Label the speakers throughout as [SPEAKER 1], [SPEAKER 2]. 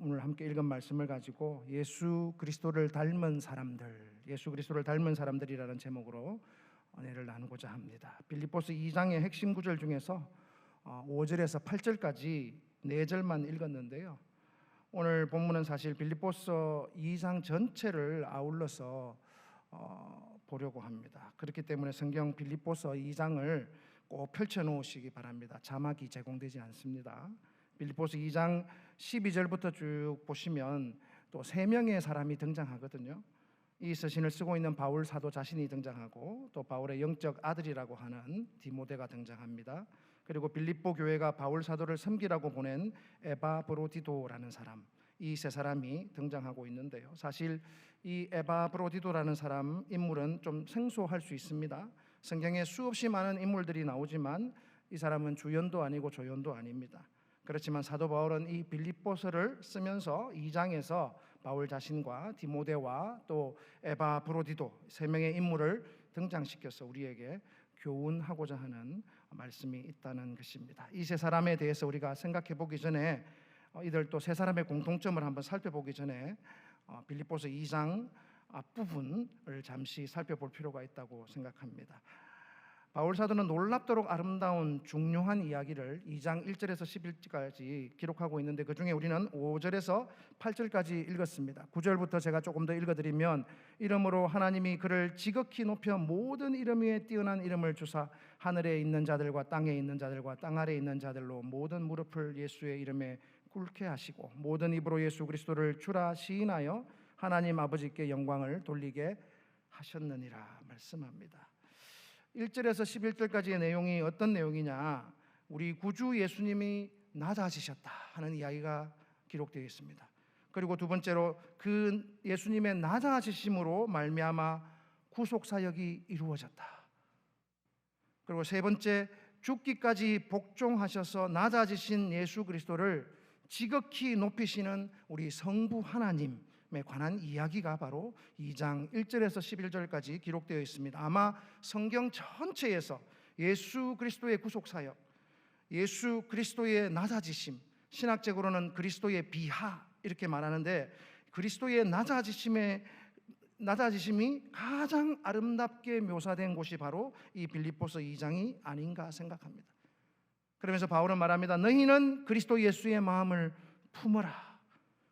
[SPEAKER 1] 오늘 함께 읽은 말씀을 가지고 예수 그리스도를 닮은 사람들, 예수 그리스도를 닮은 사람들이라는 제목으로 은혜를 나누고자 합니다. 빌립보스 2장의 핵심 구절 중에서 5절에서 8절까지 네 절만 읽었는데요. 오늘 본문은 사실 빌립보서 2장 전체를 아울러서 어, 보려고 합니다. 그렇기 때문에 성경 빌립보서 2장을 꼭 펼쳐 놓으시기 바랍니다. 자막이 제공되지 않습니다. 빌립보서 2장 12절부터 쭉 보시면 또 세 명의 사람이 등장하거든요. 이 서신을 쓰고 있는 바울 사도 자신이 등장하고 또 바울의 영적 아들이라고 하는 디모데가 등장합니다. 그리고 빌립보 교회가 바울 사도를 섬기라고 보낸 에바 브로디도라는 사람 이 세 사람이 등장하고 있는데요. 사실 이 에바 브로디도라는 사람 인물은 좀 생소할 수 있습니다. 성경에 수없이 많은 인물들이 나오지만 이 사람은 주연도 아니고 조연도 아닙니다. 그렇지만 사도 바울은 이 빌립보서를 쓰면서 2장에서 바울 자신과 디모데와 또 에바 브로디도 세 명의 인물을 등장시켜서 우리에게 교훈하고자 하는 말씀이 있다는 것입니다. 이 세 사람에 대해서 우리가 생각해 보기 전에 어, 이들 또 세 사람의 공통점을 한번 살펴보기 전에 어, 빌립보서 2장 앞부분을 잠시 살펴볼 필요가 있다고 생각합니다. 바울 사도는 놀랍도록 아름다운 중요한 이야기를 2장 1절에서 11절까지 기록하고 있는데 그 중에 우리는 5절에서 8절까지 읽었습니다. 9절부터 제가 조금 더 읽어드리면 이름으로 하나님이 그를 지극히 높여 모든 이름 위에 뛰어난 이름을 주사 하늘에 있는 자들과 땅에 있는 자들과 땅 아래 있는 자들로 모든 무릎을 예수의 이름에 꿇게 하시고 모든 입으로 예수 그리스도를 주라 시인하여 하나님 아버지께 영광을 돌리게 하셨느니라 말씀합니다. 1절에서 11절까지의 내용이 어떤 내용이냐? 우리 구주 예수님이 낮아지셨다 하는 이야기가 기록되어 있습니다. 그리고 두 번째로 그 예수님의 낮아지심으로 말미암아 구속 사역이 이루어졌다. 그리고 세 번째 죽기까지 복종하셔서 낮아지신 예수 그리스도를 지극히 높이시는 우리 성부 하나님 에 관한 이야기가 바로 2장 1절에서 11절까지 기록되어 있습니다. 아마 성경 전체에서 예수 그리스도의 구속 사역, 예수 그리스도의 낮아지심, 신학적으로는 그리스도의 비하 이렇게 말하는데 그리스도의 낮아지심의 낮아지심이 가장 아름답게 묘사된 곳이 바로 이 빌립보서 2장이 아닌가 생각합니다. 그러면서 바울은 말합니다. 너희는 그리스도 예수의 마음을 품어라.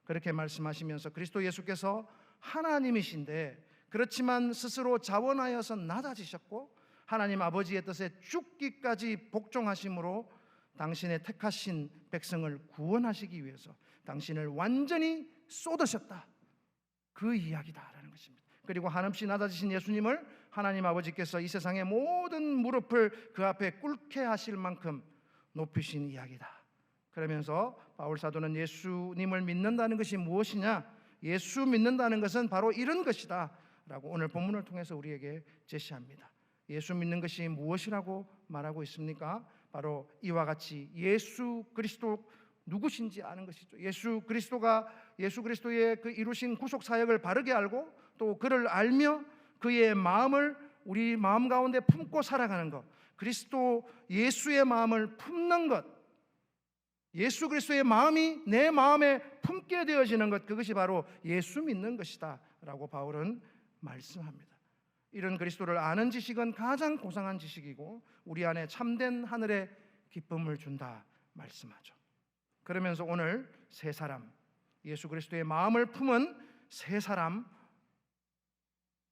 [SPEAKER 1] 그렇게 말씀하시면서 그리스도 예수께서 하나님이신데 그렇지만 스스로 자원하여서 낮아지셨고 하나님 아버지의 뜻에 죽기까지 복종하심으로 당신의 택하신 백성을 구원하시기 위해서 당신을 완전히 쏟으셨다. 그 이야기다라는 것입니다. 그리고 한없이 낮아지신 예수님을 하나님 아버지께서 이 세상의 모든 무릎을 그 앞에 꿇게 하실 만큼 높이신 이야기다. 그러면서 바울 사도는 예수님을 믿는다는 것이 무엇이냐? 예수 믿는다는 것은 바로 이런 것이다. 라고 오늘 본문을 통해서 우리에게 제시합니다. 예수 믿는 것이 무엇이라고 말하고 있습니까? 바로 이와 같이 예수 그리스도 누구신지 아는 것이죠. 예수 그리스도가 예수 그리스도의 그 이루신 구속 사역을 바르게 알고 또 그를 알며 그의 마음을 우리 마음 가운데 품고 살아가는 것. 그리스도 예수의 마음을 품는 것. 예수 그리스도의 마음이 내 마음에 품게 되어지는 것 그것이 바로 예수 믿는 것이다라고 바울은 말씀합니다. 이런 그리스도를 아는 지식은 가장 고상한 지식이고 우리 안에 참된 하늘의 기쁨을 준다 말씀하죠. 그러면서 오늘 세 사람 예수 그리스도의 마음을 품은 세 사람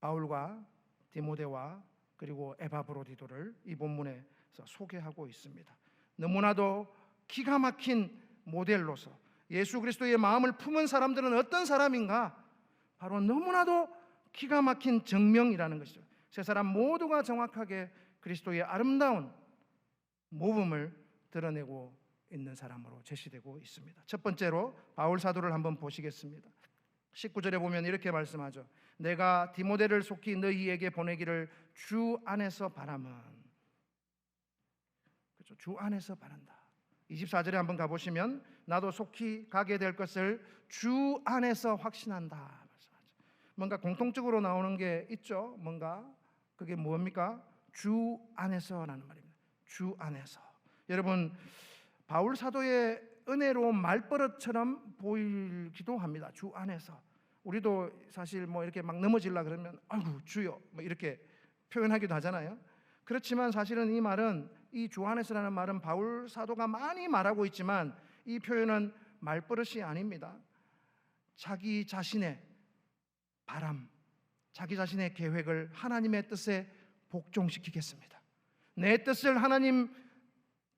[SPEAKER 1] 바울과 디모데와 그리고 에바브로디도를 이 본문에서 소개하고 있습니다. 너무나도 기가 막힌 모델로서 예수 그리스도의 마음을 품은 사람들은 어떤 사람인가? 바로 너무나도 기가 막힌 정명이라는 것이죠. 세 사람 모두가 정확하게 그리스도의 아름다운 모범을 드러내고 있는 사람으로 제시되고 있습니다. 첫 번째로 바울 사도를 한번 보시겠습니다. 19절에 보면 이렇게 말씀하죠. 내가 디모데를 속히 너희에게 보내기를 주 안에서 바람은 그렇죠. 주 안에서 바란다. 24절에 한번 가보시면 나도 속히 가게 될 것을 주 안에서 확신한다. 뭔가 공통적으로 나오는 게 있죠. 뭔가 그게 뭡니까? 주 안에서라는 말입니다. 주 안에서. 여러분 바울 사도의 은혜로운 말버릇처럼 보이기도 합니다. 주 안에서 우리도 사실 뭐 이렇게 막 넘어질라 그러면 아이고 주여 뭐 이렇게 표현하기도 하잖아요. 그렇지만 사실은 이 말은 이 주 안에서라는 말은 바울 사도가 많이 말하고 있지만 이 표현은 말버릇이 아닙니다. 자기 자신의 바람, 자기 자신의 계획을 하나님의 뜻에 복종시키겠습니다. 내 뜻을 하나님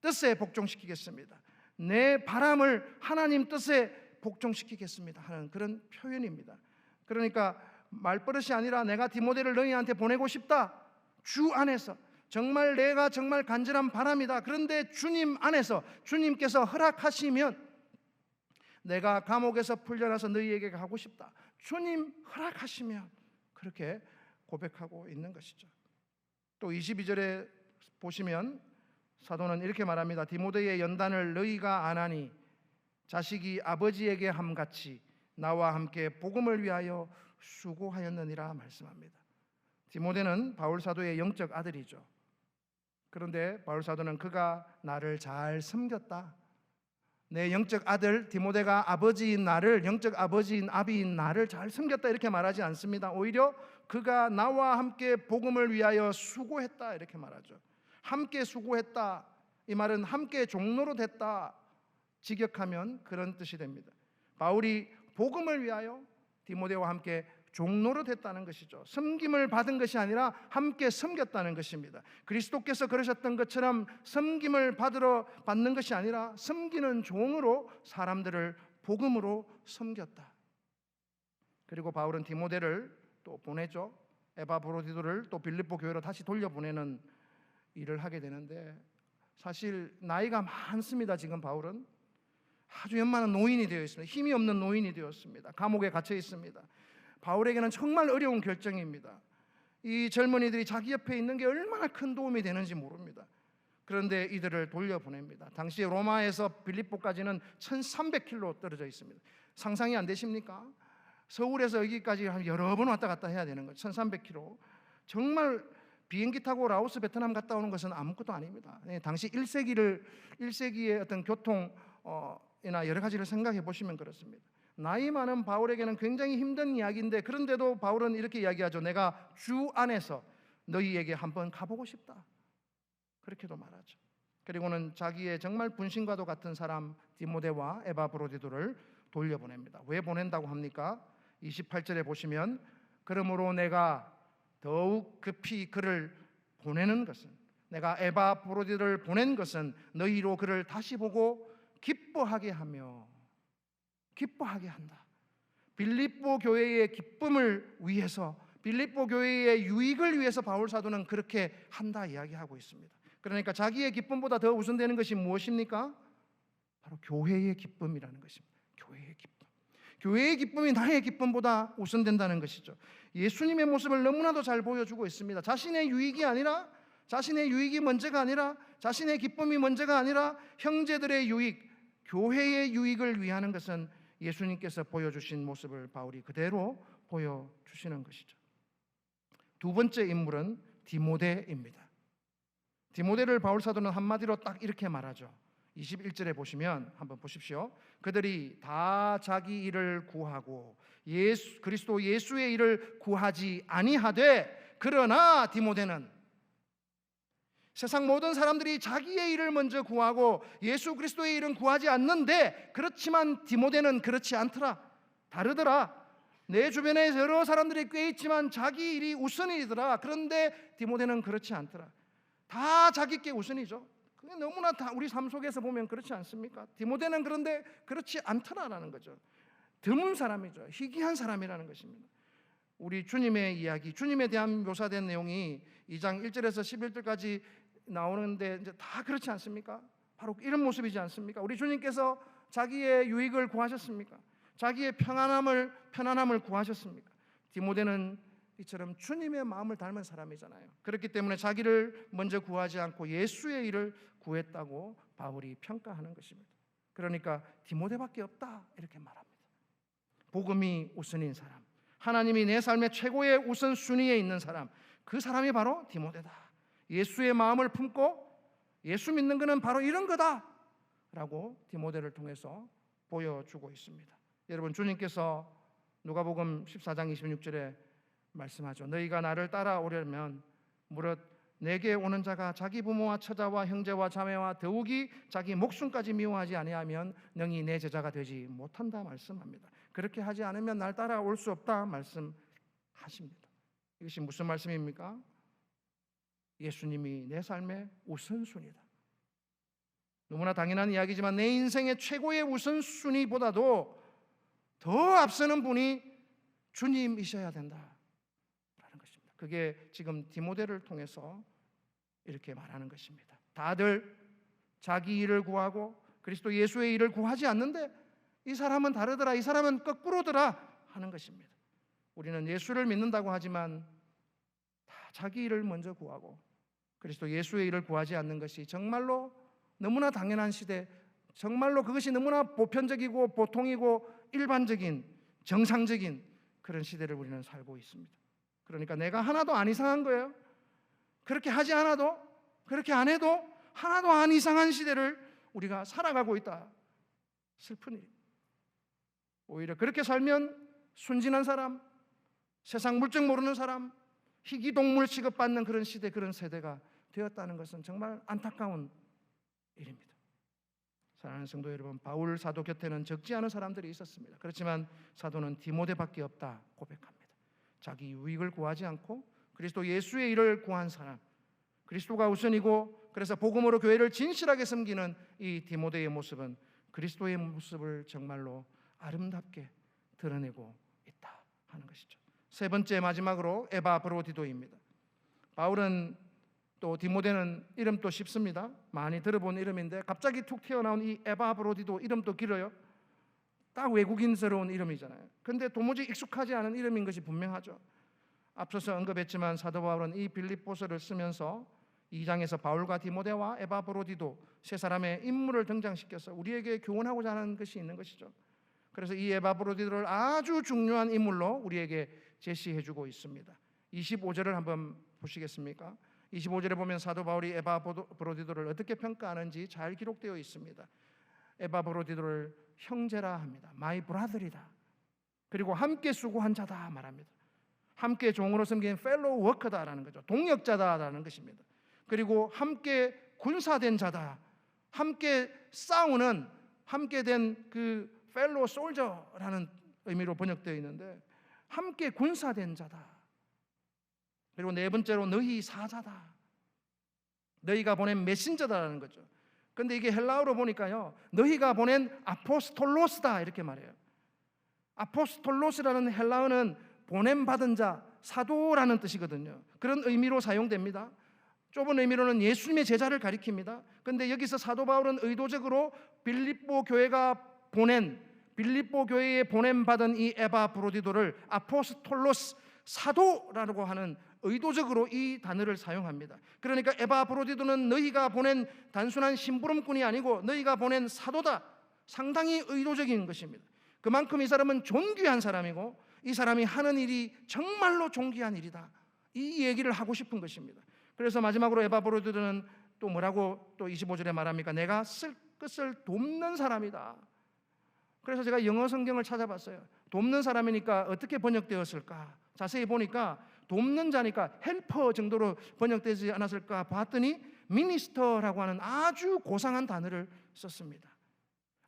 [SPEAKER 1] 뜻에 복종시키겠습니다. 내 바람을 하나님 뜻에 복종시키겠습니다 하는 그런 표현입니다. 그러니까 말버릇이 아니라 내가 디모데를 너희한테 보내고 싶다. 주 안에서 정말 내가 정말 간절한 바람이다. 그런데 주님 안에서 주님께서 허락하시면 내가 감옥에서 풀려나서 너희에게 가고 싶다. 주님 허락하시면 그렇게 고백하고 있는 것이죠. 또 22절에 보시면 사도는 이렇게 말합니다. 디모데의 연단을 너희가 안 하니 자식이 아버지에게 함같이 나와 함께 복음을 위하여 수고하였느니라 말씀합니다. 디모데는 바울 사도의 영적 아들이죠. 그런데 바울 사도는 그가 나를 잘 섬겼다. 내 영적 아들 디모데가 아버지인 나를 영적 아버지인 아비인 나를 잘 섬겼다 이렇게 말하지 않습니다. 오히려 그가 나와 함께 복음을 위하여 수고했다 이렇게 말하죠. 함께 수고했다. 이 말은 함께 종로로 됐다. 직역하면 그런 뜻이 됩니다. 바울이 복음을 위하여 디모데와 함께 종로로 됐다는 것이죠. 섬김을 받은 것이 아니라 함께 섬겼다는 것입니다. 그리스도께서 그러셨던 것처럼 섬김을 받으러 받는 것이 아니라 섬기는 종으로 사람들을 복음으로 섬겼다. 그리고 바울은 디모데를 또 보내죠. 에바브로디도를 또 빌립보 교회로 다시 돌려보내는 일을 하게 되는데 사실 나이가 많습니다. 지금 바울은 아주 연만한 노인이 되어 있습니다. 힘이 없는 노인이 되었습니다. 감옥에 갇혀 있습니다. 바울에게는 정말 어려운 결정입니다. 이 젊은이들이 자기 옆에 있는 게 얼마나 큰 도움이 되는지 모릅니다. 그런데 이들을 돌려보냅니다. 당시 로마에서 빌립보까지는 1,300km 떨어져 있습니다. 상상이 안 되십니까? 서울에서 여기까지 한 여러 번 왔다 갔다 해야 되는 거죠. 1,300km. 정말 비행기 타고 라오스, 베트남 갔다 오는 것은 아무것도 아닙니다. 네, 당시 1세기를 1세기의 어떤 교통 이나 어, 여러 가지를 생각해 보시면 그렇습니다. 나이 많은 바울에게는 굉장히 힘든 이야기인데 그런데도 바울은 이렇게 이야기하죠. 내가 주 안에서 너희에게 한번 가보고 싶다. 그렇게도 말하죠. 그리고는 자기의 정말 분신과도 같은 사람 디모데와 에바 브로디도를 돌려보냅니다. 왜 보낸다고 합니까? 28절에 보시면 그러므로 내가 더욱 급히 그를 보내는 것은 내가 에바 브로디를 보낸 것은 너희로 그를 다시 보고 기뻐하게 하며 기뻐하게 한다. 빌립보 교회의 기쁨을 위해서 빌립보 교회의 유익을 위해서 바울 사도는 그렇게 한다 이야기하고 있습니다. 그러니까 자기의 기쁨보다 더 우선되는 것이 무엇입니까? 바로 교회의 기쁨이라는 것입니다. 교회의 기쁨. 교회의 기쁨이 나의 기쁨보다 우선된다는 것이죠. 예수님의 모습을 너무나도 잘 보여주고 있습니다. 자신의 유익이 아니라 자신의 유익이 먼저가 아니라 자신의 기쁨이 먼저가 아니라 형제들의 유익, 교회의 유익을 위하는 것은 예수님께서 보여주신 모습을 바울이 그대로 보여주시는 것이죠. 두 번째 인물은 디모데입니다. 디모데를 바울 사도는 한마디로 딱 이렇게 말하죠. 21절에 보시면 한번 보십시오. 그들이 다 자기 일을 구하고 예수 그리스도 예수의 일을 구하지 아니하되 그러나 디모데는 세상 모든 사람들이 자기의 일을 먼저 구하고 예수 그리스도의 일은 구하지 않는데 그렇지만 디모데는 그렇지 않더라. 다르더라. 내 주변에 여러 사람들이 꽤 있지만 자기 일이 우선이더라. 그런데 디모데는 그렇지 않더라. 다 자기께 우선이죠. 그게 너무나 다 우리 삶 속에서 보면 그렇지 않습니까? 디모데는 그런데 그렇지 않더라라는 거죠. 드문 사람이죠. 희귀한 사람이라는 것입니다. 우리 주님의 이야기, 주님에 대한 묘사된 내용이 2장 1절에서 11절까지 나오는데 이제 다 그렇지 않습니까? 바로 이런 모습이지 않습니까? 우리 주님께서 자기의 유익을 구하셨습니까? 자기의 평안함을 편안함을 구하셨습니까? 디모데는 이처럼 주님의 마음을 닮은 사람이잖아요. 그렇기 때문에 자기를 먼저 구하지 않고 예수의 일을 구했다고 바울이 평가하는 것입니다. 그러니까 디모데밖에 없다 이렇게 말합니다. 복음이 우선인 사람, 하나님이 내 삶의 최고의 우선 순위에 있는 사람, 그 사람이 바로 디모데다. 예수의 마음을 품고 예수 믿는 것은 바로 이런 거다. 라고 디모데를 통해서 보여주고 있습니다. 여러분 주님께서 누가복음 14장 26절에 말씀하죠. 너희가 나를 따라오려면 무릇 내게 오는 자가 자기 부모와 처자와 형제와 자매와 더욱이 자기 목숨까지 미워하지 아니하면 능히 내 제자가 되지 못한다 말씀합니다. 그렇게 하지 않으면 날 따라올 수 없다 말씀하십니다. 이것이 무슨 말씀입니까? 예수님이 내 삶의 우선순위다. 너무나 당연한 이야기지만 내 인생의 최고의 우선순위보다도 더 앞서는 분이 주님이셔야 된다. 라는 것입니다. 그게 지금 디모데를 통해서 이렇게 말하는 것입니다. 다들 자기 일을 구하고 그리스도 예수의 일을 구하지 않는데 이 사람은 다르더라. 이 사람은 거꾸로더라 하는 것입니다. 우리는 예수를 믿는다고 하지만 다 자기 일을 먼저 구하고 그리스도 예수의 일을 구하지 않는 것이 정말로 너무나 당연한 시대, 정말로 그것이 너무나 보편적이고 보통이고 일반적인 정상적인 그런 시대를 우리는 살고 있습니다. 그러니까 내가 하나도 안 이상한 거예요. 그렇게 하지 않아도 그렇게 안 해도 하나도 안 이상한 시대를 우리가 살아가고 있다. 슬픈 일. 오히려 그렇게 살면 순진한 사람, 세상 물정 모르는 사람, 희귀 동물 취급받는 그런 시대, 그런 세대가 되었다는 것은 정말 안타까운 일입니다. 사랑하는 성도 여러분, 바울 사도 곁에는 적지 않은 사람들이 있었습니다. 그렇지만 사도는 디모데밖에 없다 고백합니다. 자기 유익을 구하지 않고 그리스도 예수의 일을 구한 사람, 그리스도가 우선이고 그래서 복음으로 교회를 진실하게 섬기는 이 디모데의 모습은 그리스도의 모습을 정말로 아름답게 드러내고 있다 하는 것이죠. 세 번째 마지막으로 에바 브로디도입니다. 바울은 또 디모데는 이름도 쉽습니다. 많이 들어본 이름인데 갑자기 툭 튀어나온 이 에바 브로디도 이름도 길어요. 딱 외국인스러운 이름이잖아요. 근데 도무지 익숙하지 않은 이름인 것이 분명하죠. 앞서서 언급했지만 사도 바울은 이 빌립보서를 쓰면서 2장에서 바울과 디모데와 에바 브로디도 세 사람의 인물을 등장시켜서 우리에게 교훈하고자 하는 것이 있는 것이죠. 그래서 이 에바 브로디도를 아주 중요한 인물로 우리에게 제시해 주고 있습니다. 25절을 한번 보시겠습니까? 25절에 보면 사도 바울이 에바 브로디도를 어떻게 평가하는지 잘 기록되어 있습니다. 에바 브로디도를 형제라 합니다. 마이 브라더리다. 그리고 함께 수고한 자다 말합니다. 함께 종으로 섬긴 펠로우 워커다라는 거죠. 동역자다라는 것입니다. 그리고 함께 군사된 자다. 함께 싸우는 함께 된 그 펠로우 솔저라는 의미로 번역되어 있는데 함께 군사된 자다. 그리고 네 번째로 너희 사자다. 너희가 보낸 메신저다라는 거죠. 근데 이게 헬라어로 보니까요. 너희가 보낸 아포스톨로스다 이렇게 말해요. 아포스톨로스라는 헬라어는 보냄 받은 자, 사도라는 뜻이거든요. 그런 의미로 사용됩니다. 좁은 의미로는 예수님의 제자를 가리킵니다. 근데 여기서 사도 바울은 의도적으로 빌립보 교회가 보낸 빌립보 교회에 보냄 받은 이 에바 브로디도를 아포스톨로스 사도라고 하는 의도적으로 이 단어를 사용합니다. 그러니까 에바 브로디도는 너희가 보낸 단순한 심부름꾼이 아니고 너희가 보낸 사도다. 상당히 의도적인 것입니다. 그만큼 이 사람은 존귀한 사람이고 이 사람이 하는 일이 정말로 존귀한 일이다. 이 얘기를 하고 싶은 것입니다. 그래서 마지막으로 에바 브로디도는 또 뭐라고 또 25절에 말합니까? 내가 쓸 것을 돕는 사람이다. 그래서 제가 영어 성경을 찾아봤어요. 돕는 사람이니까 어떻게 번역되었을까? 자세히 보니까 돕는 자니까 헬퍼 정도로 번역되지 않았을까 봤더니 미니스터라고 하는 아주 고상한 단어를 썼습니다.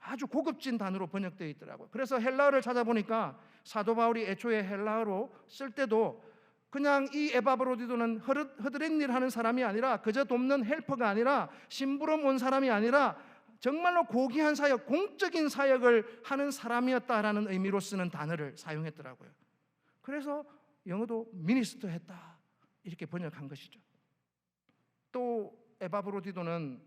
[SPEAKER 1] 아주 고급진 단어로 번역되어 있더라고요. 그래서 헬라어를 찾아보니까 사도 바울이 애초에 헬라어로 쓸 때도 그냥 이 에바브로디도는 허드렛 일 하는 사람이 아니라 그저 돕는 헬퍼가 아니라 심부름 온 사람이 아니라 정말로 고귀한 사역, 공적인 사역을 하는 사람이었다라는 의미로 쓰는 단어를 사용했더라고요. 그래서 영어도 미니스터 했다. 이렇게 번역한 것이죠. 또 에바브로디도는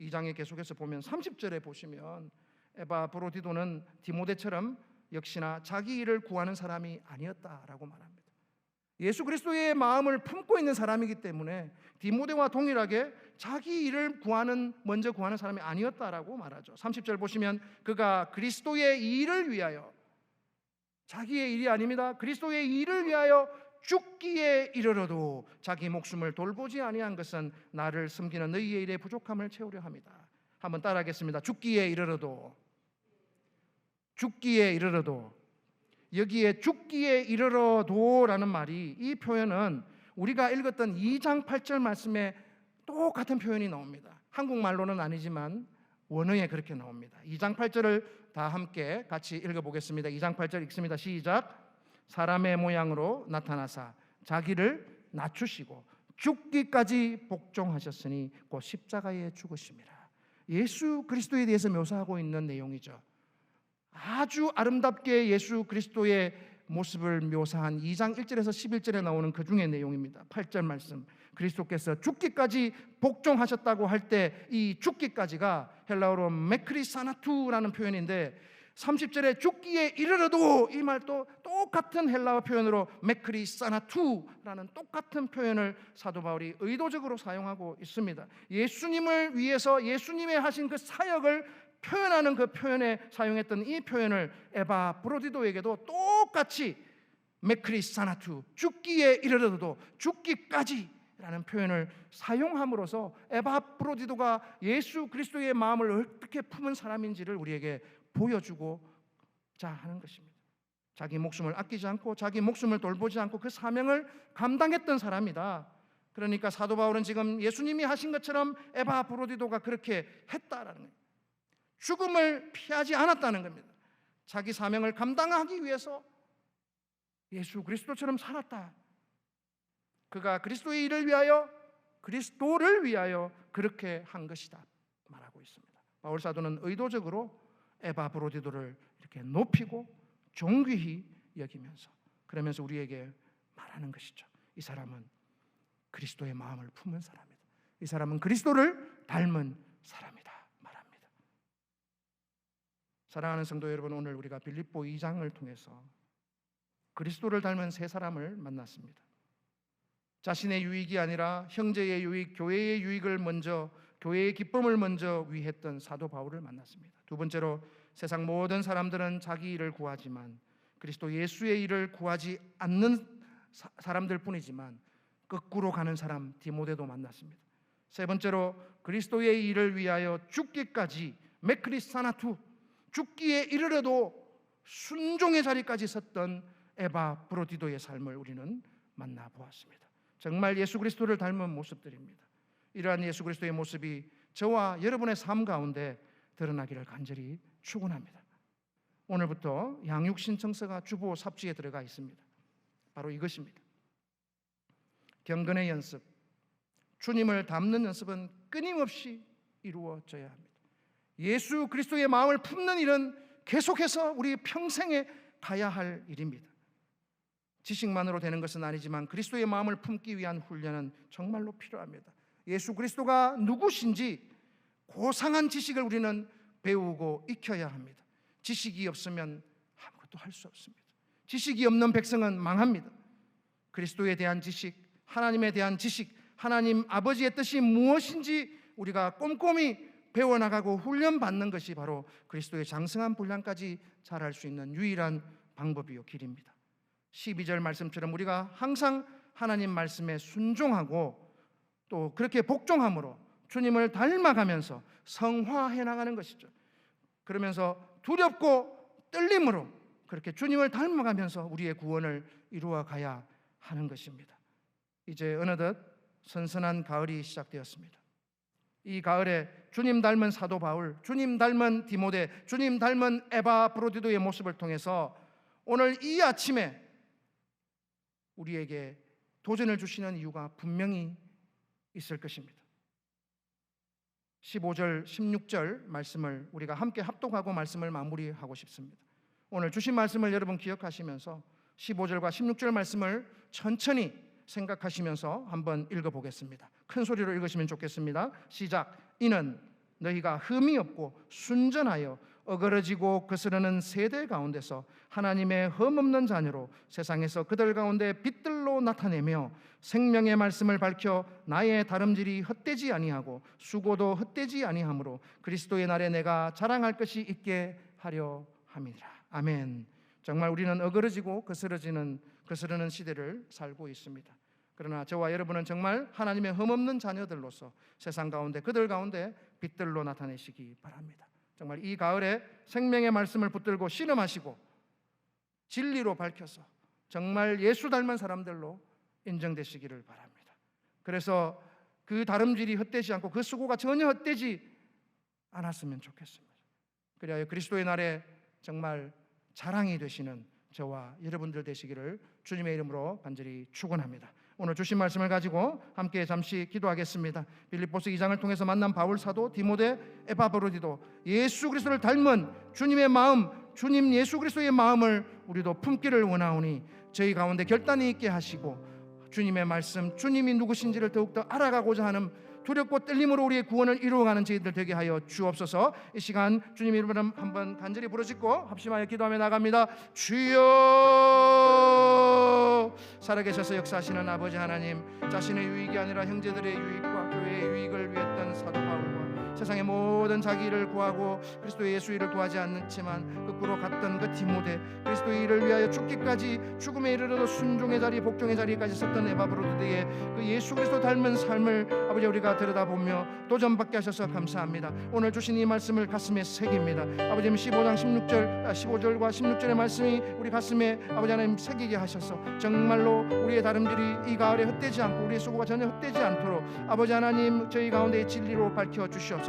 [SPEAKER 1] 2장에 계속해서 보면 30절에 보시면 에바브로디도는 디모데처럼 역시나 자기 일을 구하는 사람이 아니었다라고 말합니다. 예수 그리스도의 마음을 품고 있는 사람이기 때문에 디모데와 동일하게 자기 일을 구하는 먼저 구하는 사람이 아니었다라고 말하죠. 30절 보시면 그가 그리스도의 일을 위하여 자기의 일이 아닙니다. 그리스도의 일을 위하여 죽기에 이르러도 자기 목숨을 돌보지 아니한 것은 나를 섬기는 너희의 일의 부족함을 채우려 합니다. 한번 따라하겠습니다. 죽기에 이르러도 죽기에 이르러도 여기에 죽기에 이르러도라는 말이 이 표현은 우리가 읽었던 2장 8절 말씀에 똑같은 표현이 나옵니다. 한국말로는 아니지만 원어에 그렇게 나옵니다. 2장 8절을 다 함께 같이 읽어 보겠습니다. 2장 8절 읽습니다. 시작. 사람의 모양으로 나타나사 자기를 낮추시고 죽기까지 복종하셨으니 곧 십자가에 죽으심이라. 예수 그리스도에 대해서 묘사하고 있는 내용이죠. 아주 아름답게 예수 그리스도의 모습을 묘사한 2장 1절에서 11절에 나오는 그 중의 내용입니다. 8절 말씀. 그리스도께서 죽기까지 복종하셨다고 할 때 이 죽기까지가 헬라어로 메크리사나투라는 표현인데 30절에 죽기에 이르러도 이 말도 똑같은 헬라어 표현으로 메크리사나투라는 똑같은 표현을 사도 바울이 의도적으로 사용하고 있습니다. 예수님을 위해서 예수님의 하신 그 사역을 표현하는 그 표현에 사용했던 이 표현을 에바 브로디도에게도 똑같이 메크리사나투 죽기에 이르러도 죽기까지 라는 표현을 사용함으로써 에바 브로디도가 예수 그리스도의 마음을 어떻게 품은 사람인지를 우리에게 보여주고 자 하는 것입니다. 자기 목숨을 아끼지 않고 자기 목숨을 돌보지 않고 그 사명을 감당했던 사람이다. 그러니까 사도 바울은 지금 예수님이 하신 것처럼 에바 브로디도가 그렇게 했다라는 거예요. 죽음을 피하지 않았다는 겁니다. 자기 사명을 감당하기 위해서 예수 그리스도처럼 살았다. 그가 그리스도의 일을 위하여 그리스도를 위하여 그렇게 한 것이다 말하고 있습니다. 바울 사도는 의도적으로 에바 브로디도를 이렇게 높이고 존귀히 여기면서 그러면서 우리에게 말하는 것이죠. 이 사람은 그리스도의 마음을 품은 사람이다. 이 사람은 그리스도를 닮은 사람이다 말합니다. 사랑하는 성도 여러분, 오늘 우리가 빌립보 2장을 통해서 그리스도를 닮은 세 사람을 만났습니다. 자신의 유익이 아니라 형제의 유익, 교회의 유익을 먼저 교회의 기쁨을 먼저 위했던 사도 바울을 만났습니다. 두 번째로 세상 모든 사람들은 자기 일을 구하지만 그리스도 예수의 일을 구하지 않는 사, 사람들 뿐이지만 거꾸로 가는 사람 디모데도 만났습니다. 세 번째로 그리스도의 일을 위하여 죽기까지 메크리사나투 죽기에 이르러도 순종의 자리까지 섰던 에바 브로디도의 삶을 우리는 만나 보았습니다. 정말 예수 그리스도를 닮은 모습들입니다. 이러한 예수 그리스도의 모습이 저와 여러분의 삶 가운데 드러나기를 간절히 축원합니다. 오늘부터 양육 신청서가 주보 삽지에 들어가 있습니다. 바로 이것입니다. 경건의 연습, 주님을 닮는 연습은 끊임없이 이루어져야 합니다. 예수 그리스도의 마음을 품는 일은 계속해서 우리 평생에 가야 할 일입니다. 지식만으로 되는 것은 아니지만 그리스도의 마음을 품기 위한 훈련은 정말로 필요합니다. 예수 그리스도가 누구신지 고상한 지식을 우리는 배우고 익혀야 합니다. 지식이 없으면 아무것도 할 수 없습니다. 지식이 없는 백성은 망합니다. 그리스도에 대한 지식, 하나님에 대한 지식, 하나님 아버지의 뜻이 무엇인지 우리가 꼼꼼히 배워나가고 훈련받는 것이 바로 그리스도의 장성한 분량까지 잘할 수 있는 유일한 방법이요 길입니다. 12절 말씀처럼 우리가 항상 하나님 말씀에 순종하고 또 그렇게 복종함으로 주님을 닮아가면서 성화해 나가는 것이죠. 그러면서 두렵고 떨림으로 그렇게 주님을 닮아가면서 우리의 구원을 이루어 가야 하는 것입니다. 이제 어느덧 선선한 가을이 시작되었습니다. 이 가을에 주님 닮은 사도 바울, 주님 닮은 디모데, 주님 닮은 에바 브로디도의 모습을 통해서 오늘 이 아침에 우리에게 도전을 주시는 이유가 분명히 있을 것입니다. 15절, 16절 말씀을 우리가 함께 합독하고 말씀을 마무리하고 싶습니다. 오늘 주신 말씀을 여러분 기억하시면서 15절과 16절 말씀을 천천히 생각하시면서 한번 읽어보겠습니다. 큰 소리로 읽으시면 좋겠습니다. 시작. 이는 너희가 흠이 없고 순전하여 어그러지고 거스르는 세대 가운데서 하나님의 흠없는 자녀로 세상에서 그들 가운데 빛들로 나타내며 생명의 말씀을 밝혀 나의 다름질이 헛되지 아니하고 수고도 헛되지 아니하므로 그리스도의 날에 내가 자랑할 것이 있게 하려 함이라. 아멘. 정말 우리는 어그러지고 거스러지는 거스르는 시대를 살고 있습니다. 그러나 저와 여러분은 정말 하나님의 흠없는 자녀들로서 세상 가운데 그들 가운데 빛들로 나타내시기 바랍니다. 정말 이 가을에 생명의 말씀을 붙들고 씨름하시고 진리로 밝혀서 정말 예수 닮은 사람들로 인정되시기를 바랍니다. 그래서 그 다름질이 헛되지 않고 그 수고가 전혀 헛되지 않았으면 좋겠습니다. 그리하여 그리스도의 날에 정말 자랑이 되시는 저와 여러분들 되시기를 주님의 이름으로 간절히 축원합니다. 오늘 주신 말씀을 가지고 함께 잠시 기도하겠습니다. 빌립보스 2장을 통해서 만난 바울 사도 디모데 에바브로디도 예수 그리스도를 닮은 주님의 마음, 주님 예수 그리스도의 마음을 우리도 품기를 원하오니 저희 가운데 결단이 있게 하시고 주님의 말씀, 주님이 누구신지를 더욱더 알아가고자 하는 두렵고 떨림으로 우리의 구원을 이루어가는 저희들 되게 하여 주옵소서. 이 시간 주님 이름으로 한번 간절히 부르짖고 합심하여 기도하며 나갑니다. 주여 살아계셔서 역사하시는 아버지 하나님 자신의 유익이 아니라 형제들의 유익과 교회의 유익을 위했던 사도 바울과 세상의 모든 자기를 구하고 그리스도의 예수 일을 구하지 않지만 거꾸로 갔던 그 디모데 그리스도의 일을 위하여 죽기까지 죽음에 이르러도 순종의 자리 복종의 자리까지 섰던 에바브로드의 그 예수 그리스도 닮은 삶을 아버지 우리가 들여다보며 도전받게 하셔서 감사합니다. 오늘 주신 이 말씀을 가슴에 새깁니다. 아버지 15장 16절 15절과 16절의 말씀이 우리 가슴에 아버지 하나님 새기게 하셔서 정말로 우리의 다름질이 이 가을에 헛되지 않고 우리의 수고가 전혀 헛되지 않도록 아버지 하나님 저희 가운데 진리로 밝혀 주시옵소서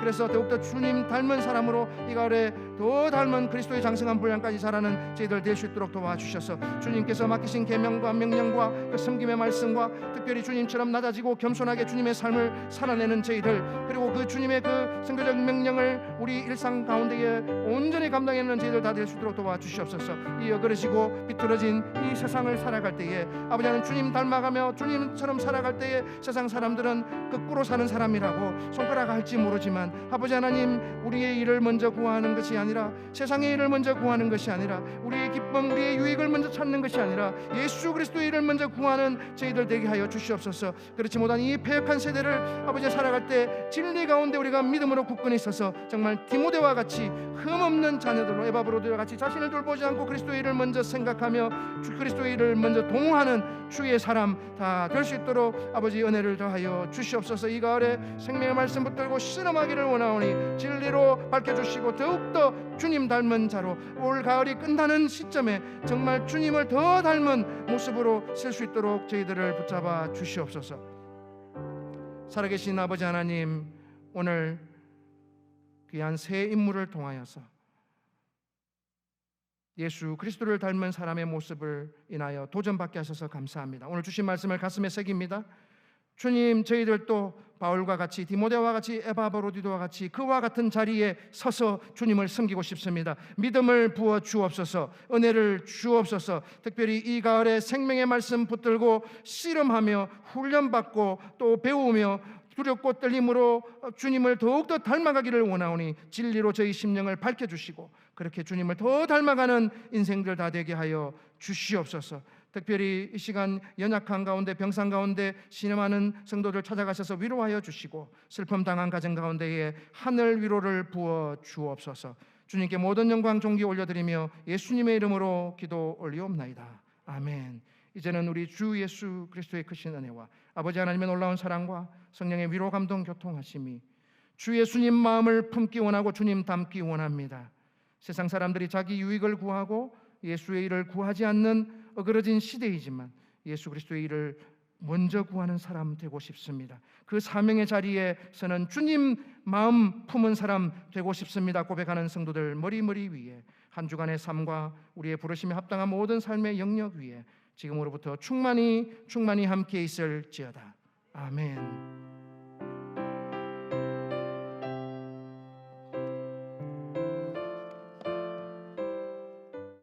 [SPEAKER 1] 그래서 더욱더 주님 닮은 사람으로 이 가을에 더 닮은 그리스도의 장성한 분량까지 자라는 저희들 될 수 있도록 도와주셔서 주님께서 맡기신 계명과 명령과 그 섬김의 말씀과 특별히 주님처럼 낮아지고 겸손하게 주님의 삶을 살아내는 저희들 그리고 그 주님의 그 선교적 명령을 우리 일상 가운데에 온전히 감당하는 저희들 다 될 수 있도록 도와주시옵소서. 이 어 그러시고 비뚤어진 이 세상을 살아갈 때에 아버지는 주님 닮아가며 주님처럼 살아갈 때에 세상 사람들은 거꾸로 사는 사람이라고 손가락 할지 모르지만 아버지 하나님 우리의 일을 먼저 구하는 것이 아니라 세상의 일을 먼저 구하는 것이 아니라 우리의 기쁨 우리의 유익을 먼저 찾는 것이 아니라 예수 그리스도의 일을 먼저 구하는 저희들 되게 하여 주시옵소서. 그렇지 못한 이 패역한 세대를 아버지 살아갈 때 진리 가운데 우리가 믿음으로 굳건히 있어서 정말 디모데와 같이 흠없는 자녀들로 에바브로드와 같이 자신을 돌보지 않고 그리스도의 일을 먼저 생각하며 주 그리스도의 일을 먼저 동하는 주의 사람 다 될 수 있도록 아버지 은혜를 더하여 주시옵소서. 이 가을에 생명의 말씀 붙들고 실험하기를 원하오니 진리로 밝혀주시고 더욱더 주님 닮은 자로 올 가을이 끝나는 시점에 정말 주님을 더 닮은 모습으로 쓸수 있도록 저희들을 붙잡아 주시옵소서 살아계신 아버지 하나님 오늘 귀한 새 인물을 통하여서 예수 그리스도를 닮은 사람의 모습을 인하여 도전받게 하셔서 감사합니다. 오늘 주신 말씀을 가슴에 새깁니다. 주님 저희들도 바울과 같이 디모데와 같이 에바브로디도와 같이 그와 같은 자리에 서서 주님을 섬기고 싶습니다. 믿음을 부어 주옵소서, 은혜를 주옵소서. 특별히 이 가을에 생명의 말씀 붙들고 씨름하며 훈련받고 또 배우며 두렵고 떨림으로 주님을 더욱더 닮아가기를 원하오니 진리로 저희 심령을 밝혀주시고 그렇게 주님을 더 닮아가는 인생들 다 되게 하여 주시옵소서. 특별히 이 시간 연약한 가운데 병상 가운데 신음하는 성도들 찾아가셔서 위로하여 주시고 슬픔 당한 가정 가운데에 하늘 위로를 부어 주옵소서. 주님께 모든 영광 존귀 올려드리며 예수님의 이름으로 기도 올리옵나이다. 아멘. 이제는 우리 주 예수 그리스도의 크신 은혜와 아버지 하나님의 놀라운 사랑과 성령의 위로 감동 교통하심이 주 예수님 마음을 품기 원하고 주님 닮기 원합니다. 세상 사람들이 자기 유익을 구하고 예수의 일을 구하지 않는 어그러진 시대이지만 예수 그리스도의 일을 먼저 구하는 사람 되고 싶습니다. 그 사명의 자리에서는 주님 마음 품은 사람 되고 싶습니다. 고백하는 성도들 머리머리 위에 한 주간의 삶과 우리의 부르심에 합당한 모든 삶의 영역 위에 지금으로부터 충만히 충만히 함께 있을지어다. 아멘.